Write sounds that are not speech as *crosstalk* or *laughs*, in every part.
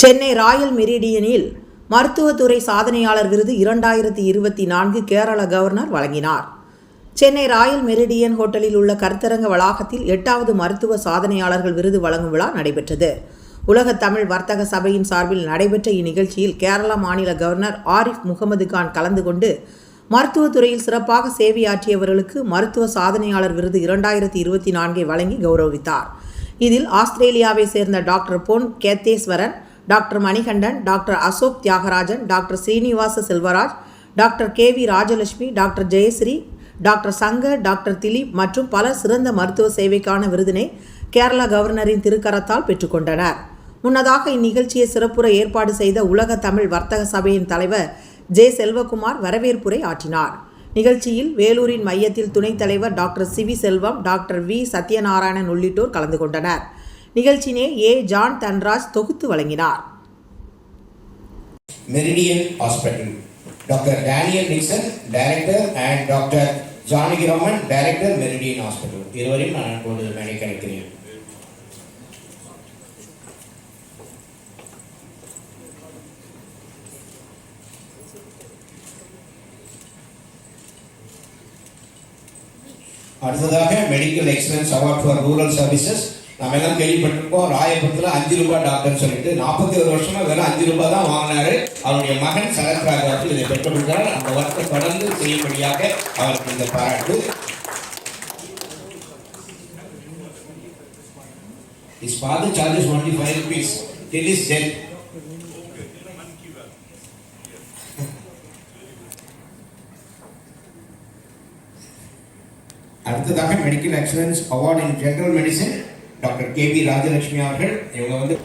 Chennai Royal மெரிடியனில் மருத்துவத்துறை சாதனையாளர் விருது இரண்டாயிரத்தி இருபத்தி நான்கு கேரள கவர்னர் வழங்கினார். சென்னை ராயல் மெரிடியன் ஹோட்டலில் உள்ள கருத்தரங்க வளாகத்தில் எட்டாவது மருத்துவ சாதனையாளர்கள் விருது வழங்கும் விழா நடைபெற்றது. உலக தமிழ் வர்த்தக சபையின் சார்பில் நடைபெற்ற இந்நிகழ்ச்சியில் கேரள மாநில கவர்னர் ஆரிஃப் முகமது கான் கலந்து கொண்டு மருத்துவத்துறையில் சிறப்பாக சேவையாற்றியவர்களுக்கு மருத்துவ சாதனையாளர் விருது இரண்டாயிரத்தி இருபத்தி நான்கை வழங்கி கௌரவித்தார். இதில் ஆஸ்திரேலியாவை சேர்ந்த doctor Pon Ketheswaran doctor Manikandan doctor Ashok Thiyagarajan doctor Srinivasa Selvaraj doctor K V Rajalakshmi doctor Jayashree doctor Shankar doctor Dileep மற்றும் பல சிறந்த மருத்துவ சேவைக்கான விருதினை கேரள கவர்னரின் திருக்கரத்தால் பெற்றுக்கொண்டனர் முன்னதாக இந்நிகழ்ச்சியை சிறப்புற ஏற்பாடு செய்த உலக தமிழ் வர்த்தக சபையின் தலைவர் ஜே செல்வகுமார் வரவேற்புரை ஆற்றினார். நிகழ்ச்சியில் வேலூரின் மையத்தில் துணைத் தலைவர் doctor C V Selvam doctor V Sathyanarayanan உள்ளிட்டோர் கலந்து கொண்டனர். நிகழ்ச்சியினை ஏ ஜான் தன்ராஜ் தொகுத்து வழங்கினார் Meridian hospital doctor Daniel Nixon director and doctor Janaki Janakiraman director Meridian hospital இருவரையும் நான் அன்போடு நினைக்கிறேன் அடுத்ததாக medical excellence award for rural services நம்ம எல்லாம் கேள்விப்பட்டிருக்கோம். ராயபுரத்தில் அஞ்சு ரூபாய் டாக்டர்னு சொல்லிட்டு நாற்பத்தி ஒரு வருஷமா வெறும் அஞ்சு ரூபாய் தான் வாங்கினாரு. அவருடைய மகன் சரத்ராஜ் அவர்கள் இதை பெற்றுக்கொள்கிறார். அந்த ஒர்க்கை தொடர்ந்து செய்யும்படியாக அவருக்கு இந்த பாராட்டு. His father charges only five rupees till his death. *laughs* அடுத்ததாக medical excellence award in general medicine doctor K V Rajalakshmi அவர்கள் இவங்க வந்து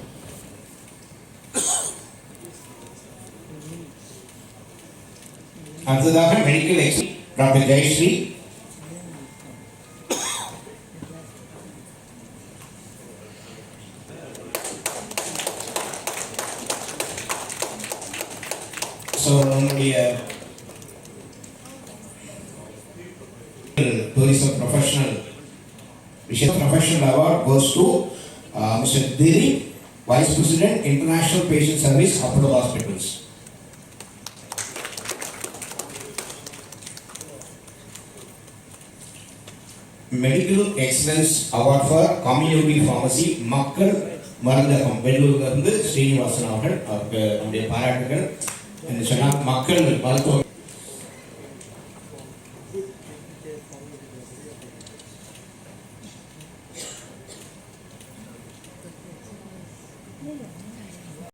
அடுத்ததாக medical ex doctor Jayashree. So நம்முடைய tourism professional Vishal Professional Award goes to uh, Mr. Diri, Vice President, International Patient Service, Apollo Hospitals. Medical Excellence Award for Community Pharmacy, மக்கள் மருந்தகம் வெள்ளூர்ல இருந்து ஸ்ரீனிவாசன் அவர்கள் அவருக்கு நம்முடைய பாராட்டுகள் சொன்னால் மக்கள் மருத்துவம்